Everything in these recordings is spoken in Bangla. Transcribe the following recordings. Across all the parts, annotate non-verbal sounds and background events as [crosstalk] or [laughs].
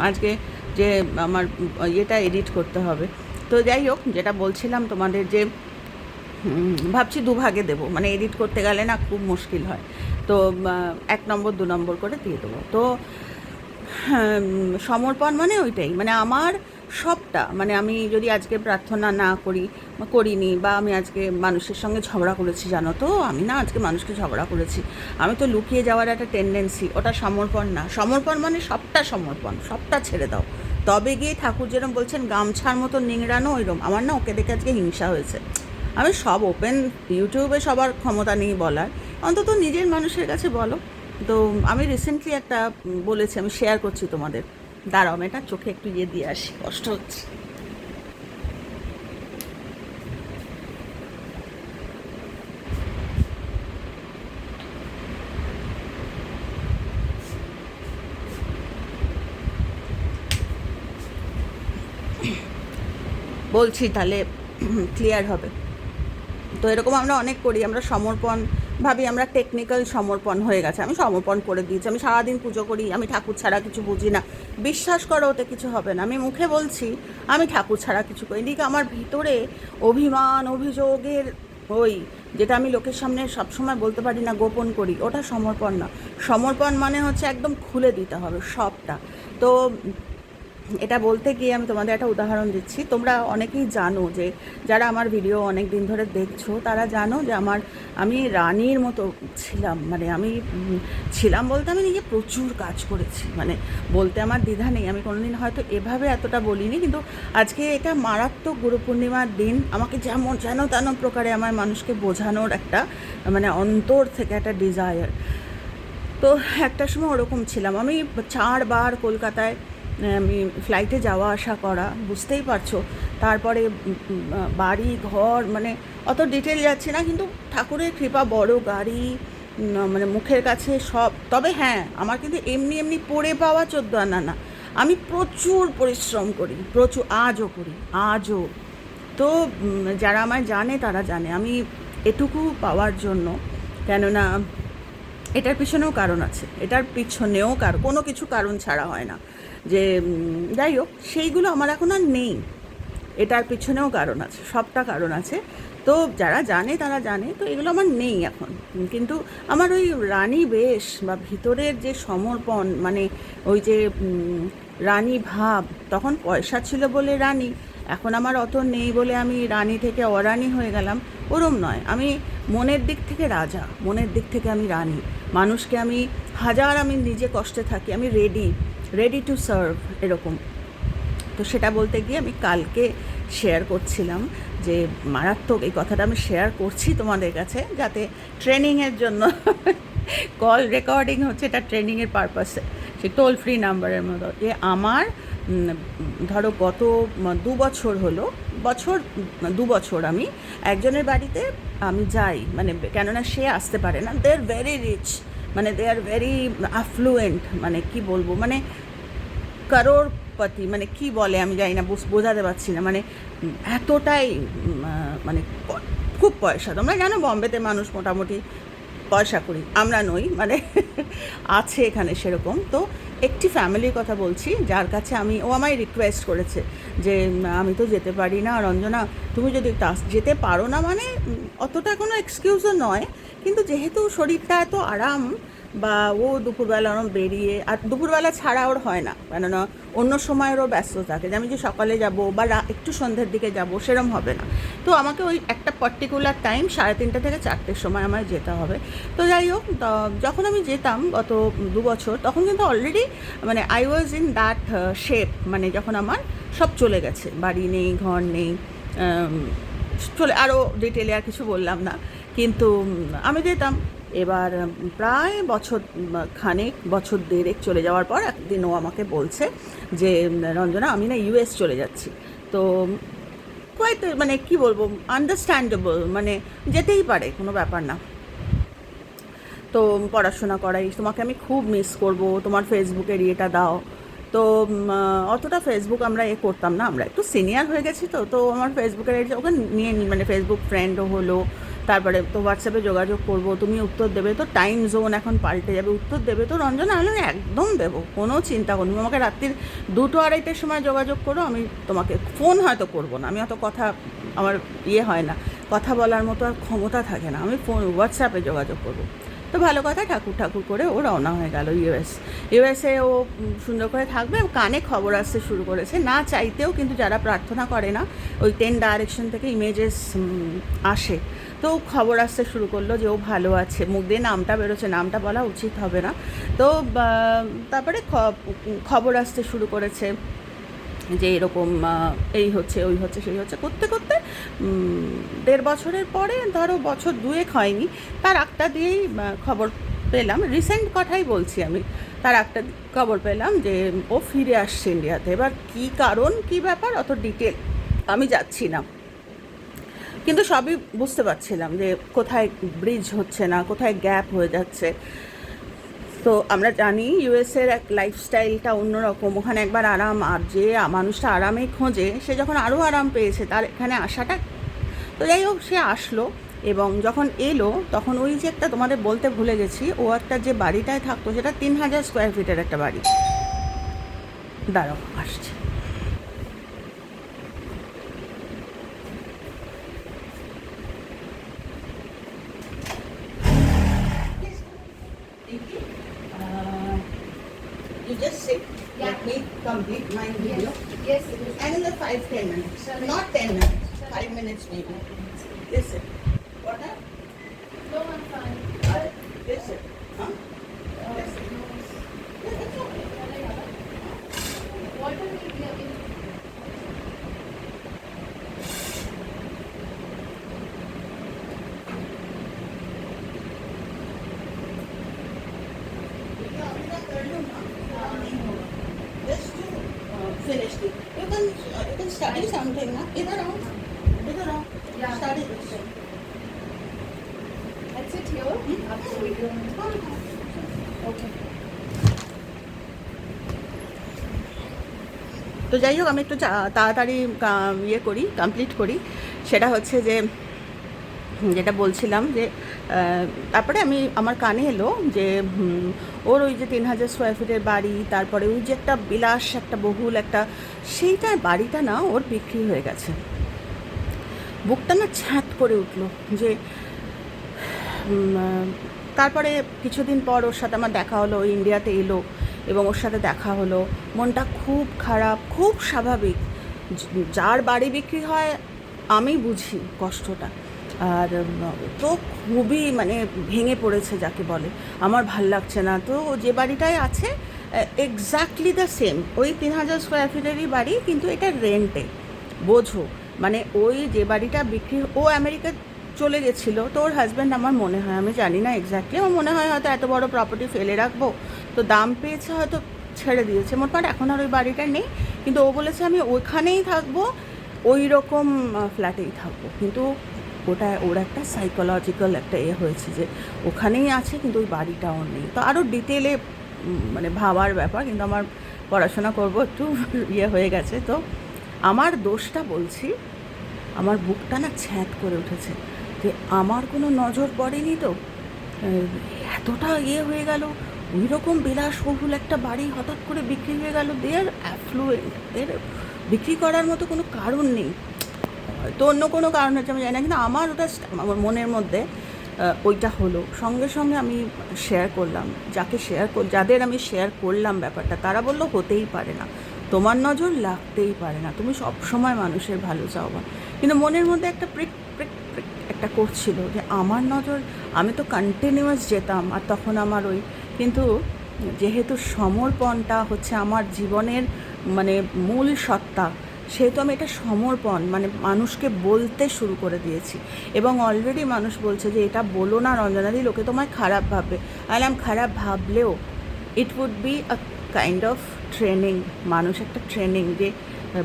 আজকে যে আমার ইয়েটা এডিট করতে হবে। তো যাই হোক যেটা বলছিলাম তোমাদের যে ভাবছি দুভাগে দেবো। মানে এডিট করতে গেলে না খুব মুশকিল হয়। তো এক নম্বর দু নম্বর করে দিয়ে দেবো। তো হ্যাঁ, সমর্পণ মানে ওইটাই। মানে আমার সবটা মানে আমি যদি আজকে প্রার্থনা না করি, করিনি বা আমি আজকে মানুষের সঙ্গে ঝগড়া করেছি, জানো তো? আমি না আজকে মানুষকে ঝগড়া করেছি। আমি তো লুকিয়ে যাওয়ার একটা টেন্ডেন্সি ওটা সমর্পণ না। সমর্পণ মানে সবটা সমর্পণ, সবটা ছেড়ে দাও। তবে গিয়ে ঠাকুর যেরকম বলছেন, গামছার মতো নিংড়ানো ওইরকম আমার না ওকে দেখে আজকে হিংসা হয়েছে। আমি সব ওপেন ইউটিউবে সবার ক্ষমতা নেই বলার। অন্তত নিজের মানুষের কাছে বলো। তো আমি রিসেন্টলি একটা বলেছি, আমি শেয়ার করছি তোমাদের। দাঁড়াও এটা চোখে একটু ইয়ে দিয়ে আসি কষ্ট হচ্ছে। বলছি তাহলে ক্লিয়ার হবে। তো এরকম আমরা অনেক করি, আমরা সমর্পণ ভাবি, আমরা টেকনিক্যাল সমর্পণ হয়ে গেছে, আমি সমর্পণ করে দিয়েছি, আমি সারাদিন পুজো করি, আমি ঠাকুর ছাড়া কিছু বুঝি না, বিশ্বাস করো ওতে কিছু হবে না, আমি মুখে বলছি, আমি ঠাকুর ছাড়া কিছু করি এদিকে আমার ভিতরে অভিমান, অভিযোগের ওই, যেটা আমি লোকের সামনে সবসময় বলতে পারি না, গোপন করি, ওটা সমর্পণ না, সমর্পণ মানে হচ্ছে একদম খুলে দিতে হবে সবটা, তো এটা বলতে গিয়ে আমি তোমাদের একটা উদাহরণ দিচ্ছি। তোমরা অনেকেই জানো যে, যারা আমার ভিডিও অনেক দিন ধরে দেখছ, তারা জানো যে আমার, আমি রানীর মতো ছিলাম। মানে আমি ছিলাম বলতে আমি নিজে প্রচুর কাজ করেছি। মানে বলতে আমার দ্বিধা নেই। আমি কোনোদিন হয়তো এভাবে এতটা বলিনি, কিন্তু আজকে এটা মারাত্মক গুরু পূর্ণিমার দিন। আমাকে যেমন, যেন তেন প্রকারে আমার মানুষকে বোঝানোর একটা মানে অন্তর থেকে একটা ডিজায়ার তো একটা সময় ওরকম ছিলাম। আমি চারবার কলকাতায় আমি ফ্লাইটে যাওয়া আসা করা, বুঝতেই পারছ। তারপরে বাড়ি, ঘর মানে অত ডিটেল যাচ্ছে না, কিন্তু ঠাকুরের কৃপা, বড় গাড়ি মানে মুখের কাছে সব। তবে হ্যাঁ আমার কিন্তু এমনি এমনি পড়ে পাওয়া চোদ্দ আনা না। আমি প্রচুর পরিশ্রম করি, প্রচুর, আজও করি, আজও। তো যারা আমায় জানে, তারা জানে। আমি এটুকু পাওয়ার জন্য, কেননা এটার পিছনেও কারণ আছে। এটার পিছনেও কারণ, কোনো কিছু কারণ ছাড়া হয় না। যে যাই হোক, সেইগুলো আমার এখন আর নেই। এটার পিছনেও কারণ আছে, সবটা কারণ আছে। তো যারা জানে, তারা জানে, তো এগুলো আমার নেই এখন। কিন্তু আমার ওই রানী বেশ বা ভিতরের যে সমর্পণ মানে ওই যে রানী ভাব, তখন পয়সা ছিল বলে রানী, এখন আমার অত নেই বলে আমি রানী থেকে অরানী হয়ে গেলাম, ওরম নয়। আমি মনের দিক থেকে রাজা, মনের দিক থেকে আমি রানী। মানুষকে আমি, হাজার আমি নিজে কষ্টে থাকি, আমি রেডি রেডি টু সার্ভ এরকম। তো সেটা বলতে গিয়ে আমি কালকে শেয়ার করছিলাম যে, মারাত্মক এই কথাটা আমি শেয়ার করছি তোমাদের কাছে যাতে ট্রেনিংয়ের জন্য [laughs] কল রেকর্ডিং হচ্ছে, এটা ট্রেনিংয়ের পারপাসে সে টোল ফ্রি নাম্বারের মতো। যে আমার ধরো গত, দু বছর হলো বছর, দু বছর আমি, একজনের বাড়িতে আমি যাই মানে কেননা সে আসতে পারে না। দে আর ভেরি রিচ মানে দে আর ভেরি আফ্লুয়েন্ট মানে কি বলব মানে করোড়পতি মানে কি বলে আমি জানি না, বুঝ- বোঝাতে পারছি না। মানে এতটাই মানে খুব পয়সা। তোমরা জানো বম্বেতে মানুষ মোটামুটি পয়সা করি, আমরা নই মানে [laughs] আছে এখানে সেরকম। তো একটি ফ্যামিলির কথা বলছি, যার কাছে আমি, ও আমায় রিকোয়েস্ট করেছে যে, আমি তো যেতে পারি না, রঞ্জনা, তুমি যদি যেতে পারো না মানে অতটা কোনো এক্সকিউজও নয়। কিন্তু যেহেতু শরীরটা এত আরাম বা ও দুপুরবেলা ওরম বেরিয়ে, আর দুপুরবেলা ছাড়া ওর হয় না। কেননা অন্য সময় ওরও ব্যস্ত থাকে। যে আমি যে সকালে যাব বা একটু সন্ধ্যের দিকে যাব, সেরম হবে না। তো আমাকে ওই একটা পার্টিকুলার টাইম সাড়ে তিনটে থেকে চারটের সময় আমায় যেতে হবে। তো যাই হোক যখন আমি যেতাম গত দু বছর, তখন কিন্তু অলরেডি মানে I was in that shape মানে যখন আমার সব চলে গেছে। বাড়ি নেই, ঘর নেই চলে আরও ডিটেলে আর কিছু বললাম না। কিন্তু আমি যেতাম। এবার প্রায় বছর খানেক বছর দেড়েক চলে যাওয়ার পর একদিন ও আমাকে বলছে যে রঞ্জনা, আমি না ইউএস চলে যাচ্ছি। তো কোয়াইট মানে কি বলব আন্ডারস্ট্যান্ডেবল মানে যেতেই পারে, কোনো ব্যাপার না। তো, পড়াশোনা করাই, তোমাকে আমি খুব মিস করব, তোমার ফেসবুকের ইয়েটা দাও। তো অতটা ফেসবুক আমরা এ করতাম না, আমরা একটু সিনিয়র হয়ে গেছি তো তো আমার ফেসবুকের ওকে নিয়ে মানে ফেসবুক ফ্রেন্ডও হলো। তারপরে তো হোয়াটসঅ্যাপে যোগাযোগ করব, তুমি উত্তর দেবে, তো টাইম জোন এখন পাল্টে যাবে, উত্তর দেবে তো রঞ্জনা, আমি একদম দেবো, কোনো চিন্তা করুন আমাকে রাত্রির দুটো আড়াইটের সময় যোগাযোগ করো, আমি তোমাকে ফোন হয়তো করব না, আমি অত কথা, আমার ইয়ে হয় না, কথা বলার মতো আর ক্ষমতা থাকে না, আমি ফোন হোয়াটসঅ্যাপে যোগাযোগ করব। তো ভালো কথা, ঠাকুর ঠাকুর করে ও রওনা হয়ে গেল ইউএস। ইউএসএ ও সুন্দর করে থাকবে, কানে খবর আসতে শুরু করেছে। না চাইতেও কিন্তু যারা প্রার্থনা করে না, ওই টেন ডাইরেকশন থেকে ইমেজেস আসে। তো খবর আসতে শুরু করল যে ও ভালো আছে। মুখ দিয়ে নামটা বেরোচ্ছে, নামটা বলা উচিত হবে না। তো তারপরে খবর আসতে শুরু করেছে। যে এরকম এই হচ্ছে, ওই হচ্ছে, সেই হচ্ছে, করতে করতে দেড় বছরের পরে ধরো বছর দুয়েক হয়নি, তার একটা দিয়েই খবর পেলাম। রিসেন্ট কথাই বলছি আমি, তার একটা খবর পেলাম যে, ও ফিরে আসছে ইন্ডিয়াতে। এবার কী কারণ, কী ব্যাপার, অত ডিটেল আমি যাচ্ছি না। কিন্তু সবই বুঝতে পারছিলাম যে কোথায় ব্রিজ হচ্ছে না, কোথায় গ্যাপ হয়ে যাচ্ছে। তো আমরা জানি ইউএসের এক লাইফস্টাইলটা অন্যরকম। ওখানে একবার আরাম, আর যে মানুষটা আরামে খোঁজে, সে যখন আরও আরাম পেয়েছে, তার এখানে আসাটা তো যাই হোক, সে আসলো এবং যখন এলো, তখন ওই যে একটা তোমাদের বলতে ভুলে গেছি, ও একটা যে বাড়িটায় থাকতো, সেটা তিন হাজার স্কোয়ার ফিটের একটা বাড়ি। দাঁড়াও, আসছে। Yes, it is. Another five, ten minutes, not ten minutes, five minutes maybe. Listen, what finish it. You can you can study something, na? Either or, either or. Yeah. Study. That's it here. Hmm? Absolutely. Okay. তো যাই হোক আমি একটু তাড়াতাড়ি ইয়ে করি কমপ্লিট করি সেটা হচ্ছে যে যেটা বলছিলাম যে তারপরে আমি, আমার কানে এলো যে ওর ওই যে তিন হাজার স্কোয়ার ফিটের বাড়ি, তারপরে ওই যে একটা বিলাস, একটা বহুল, একটা, সেইটা বাড়িটা না ওর বিক্রি হয়ে গেছে। বুকটা না ছ্যাঁত করে উঠল যে তারপরে কিছুদিন পর ওর সাথে আমার দেখা হলো ইন্ডিয়াতে এলো এবং ওর সাথে দেখা হলো। মনটা খুব খারাপ, খুব স্বাভাবিক। যার বাড়ি বিক্রি হয়, আমি বুঝি কষ্টটা। আর তো খুবই মানে ভেঙে পড়েছে যাকে বলে। আমার ভালো লাগছে না। তো যে বাড়িটায় আছে এক্স্যাক্টলি দ্য সেম ওই তিন হাজার স্কোয়ার ফিটেরই বাড়ি, কিন্তু এটা রেন্টে বোঝো। মানে ওই যে বাড়িটা বিক্রি, ও আমেরিকা চলে গেছিল। তো ওর হাজব্যান্ড আমার মনে হয়, আমি জানি না এক্স্যাক্টলি আমার মনে হয় হয়তো এত বড় প্রপার্টি ফেলে রাখব। তো দাম পেয়েছে হয়তো ছেড়ে দিয়েছে। মোটমাট এখন আর ওই বাড়িটা নেই। কিন্তু ও বলেছে, আমি ওইখানেই থাকব। ওই রকম ফ্ল্যাটেই থাকব। কিন্তু ওটা, ওর একটা সাইকোলজিক্যাল একটা এ হয়েছে যে ওখানেই আছে কিন্তু ওই বাড়িটাও নেই। তো আরও ডিটেলে মানে ভাবার ব্যাপার কিন্তু আমার পড়াশোনা করব একটু [laughs] ইয়ে হয়ে গেছে। তো আমার দোষটা বলছি, আমার বুকটা না ছ্যাঁত করে উঠেছে যে আমার কোনো নজর পড়েনি তো। এতটা ইয়ে হয়ে গেল ওই রকম বিলাসবহুল একটা বাড়ি হঠাৎ করে বিক্রি হয়ে গেল। দেয়ার অ্যাফ্লুয়েন্ট বিক্রি করার মতো কোনো কারণ নেই। হয়তো অন্য কোনো কারণ হচ্ছে, আমি জানি না, কিন্তু আমার ওটা আমার মনের মধ্যে ওইটা হলো। সঙ্গে সঙ্গে আমি শেয়ার করলাম। যাকে শেয়ার যাদের আমি শেয়ার করলাম ব্যাপারটা, তারা বলল, হতেই পারে না। তোমার নজর লাগতেই পারে না। তুমি সব সময় মানুষের ভালো চাও চাওবা কিন্তু মনের মধ্যে একটা প্রিক প্রিক প্রিক একটা করছিল যে, আমার নজর, আমি তো কন্টিনিউয়াস যেতাম আর তখন আমার ওই কিন্তু যেহেতু সমর্পণটা হচ্ছে আমার জীবনের মানে মূল সত্তা সেহেতু আমি এটা সমর্পণ মানে মানুষকে বলতে শুরু করে দিয়েছি। এবং অলরেডি মানুষ বলছে যে, এটা বলো না রঞ্জনাদি লোকে তোমায় খারাপ ভাববে। আলাম খারাপ ভাবলেও it would be a kind of training মানুষ একটা ট্রেনিং যে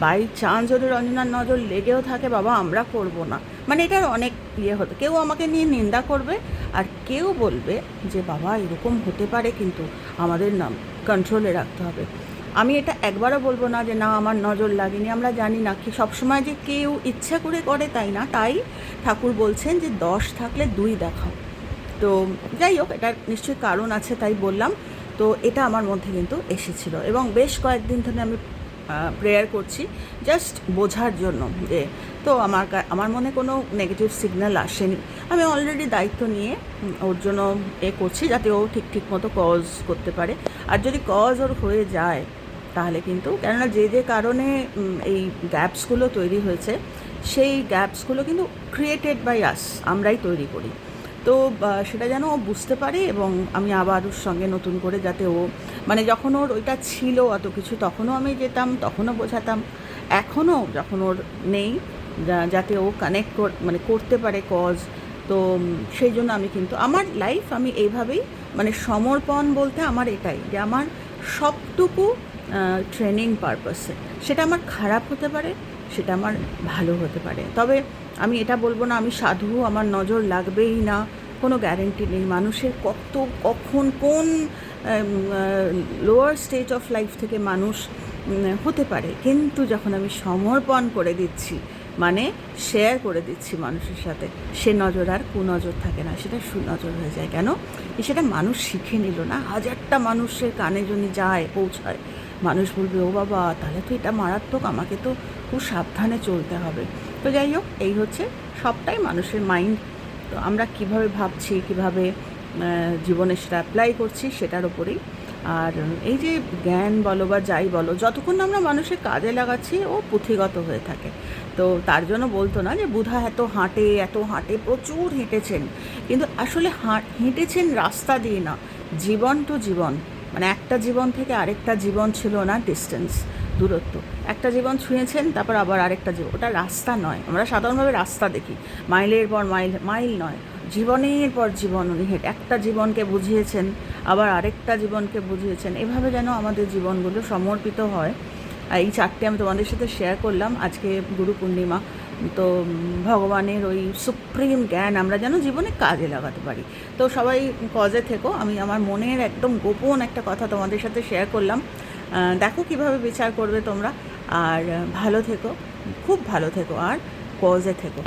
বাই চান্স যদি রঞ্জনার নজর লেগেও থাকে, বাবা, আমরা করব না। মানে এটার অনেক ইয়ে হতো। কেউ আমাকে নিয়ে নিন্দা করবে আর কেউ বলবে যে, বাবা, এরকম হতে পারে কিন্তু আমাদের নাম কন্ট্রোলে রাখতে হবে। আমি এটা একবারও বলব না যে না, আমার নজর লাগেনি। আমরা জানি না কি, সবসময় যে কেউ ইচ্ছা করে করে তাই না, তাই ঠাকুর বলছেন যে দশ থাকলে দুই দেখাও। তো যাই হোক, এটার নিশ্চয়ই কারণ আছে তাই বললাম। তো এটা আমার মধ্যে কিন্তু এসেছিল এবং বেশ কয়েকদিন ধরে আমি প্রেয়ার করছি জাস্ট বোঝার জন্য যে, তো আমার আমার মনে কোনো নেগেটিভ সিগন্যাল আসেনি। আমি অলরেডি দায়িত্ব নিয়ে ওর জন্য এ করছি যাতে ও ঠিক ঠিক মতো কজ করতে পারে। আর যদি কজ ওর হয়ে যায় তাহলে কিন্তু, কেননা যে যে কারণে এই গ্যাপসগুলো তৈরি হয়েছে, সেই গ্যাপসগুলো কিন্তু ক্রিয়েটেড বাই আস আমরাই তৈরি করি। তো সেটা যেন ও বুঝতে পারে এবং আমি আবার ওর সঙ্গে নতুন করে যাতে ও মানে যখন ওর ওইটা ছিল অত কিছু, তখনও আমি যেতাম, তখনও বোঝাতাম। এখনও যখন ওর নেই যাতে ও কানেক্ট মানে করতে পারে কজ তো সেই জন্য আমি কিন্তু, আমার লাইফ আমি এইভাবেই মানে সমর্পণ বলতে আমার এটাই, যে আমার সবটুকু ট্রেনিং পারপাসে সেটা আমার খারাপ হতে পারে, সেটা আমার ভালো হতে পারে। তবে আমি এটা বলব না, আমি সাধু, আমার নজর লাগবেই না, কোনো গ্যারেন্টি নেই। মানুষের কত, কখন, কোন লোয়ার স্টেজ অফ লাইফ থেকে মানুষ হতে পারে। কিন্তু যখন আমি সমর্পণ করে দিচ্ছি মানে শেয়ার করে দিচ্ছি মানুষের সাথে, সে নজর আর কুনজর থাকে না, সেটা সুনজর হয়ে যায়। কেন? সেটা মানুষ শিখে নিল না। হাজারটা মানুষের কানে যদি যায়, পৌঁছায় মানুষ বলবে, ও বাবা, তাহলে তো এটা মারাত্মক, আমাকে তো খুব সাবধানে চলতে হবে। তো যাই হোক, এই হচ্ছে সবটাই মানুষের মাইন্ড তো আমরা কীভাবে ভাবছি, কীভাবে জীবনে সেটা অ্যাপ্লাই করছি সেটার ওপরেই আর এই যে জ্ঞান বলো বা যাই বলো, যতক্ষণ আমরা মানুষের কাজে লাগাচ্ছি, ও পুঁথিগত হয়ে থাকে। তো তার জন্য বলতো না যে, বুধা এত হাঁটে এত হাঁটে প্রচুর হেঁটেছেন। কিন্তু আসলে হেঁটেছেন রাস্তা দিয়ে না, জীবন তো জীবন। মানে একটা জীবন থেকে আরেকটা জীবন ছিল না ডিস্টেন্স দূরত্ব। একটা জীবন ছুঁয়েছেন, তারপর আবার আরেকটা জীবন। ওটা রাস্তা নয়। আমরা সাধারণভাবে রাস্তা দেখি। মাইলের পর মাইল মাইল নয়। জীবনের পর জীবন উনি একটা জীবনকে বুঝিয়েছেন, আবার আরেকটা জীবনকে বুঝিয়েছেন। এভাবে যেন আমাদের জীবনগুলো সমর্পিত হয়। এই চারটে আমি তোমাদের সাথে শেয়ার করলাম। আজকে গুরু পূর্ণিমা। তো ভগবানের ওই সুপ্রিম জ্ঞান আমরা যেন জীবনে কাজে লাগাতে পারি। তো সবাই কজে থেকো। আমি আমার মনের একদম গোপন একটা কথা তোমাদের সাথে শেয়ার করলাম। দেখো কীভাবে বিচার করবে তোমরা। আর ভালো থেকো। খুব ভালো থেকো। আর কজে থেকো।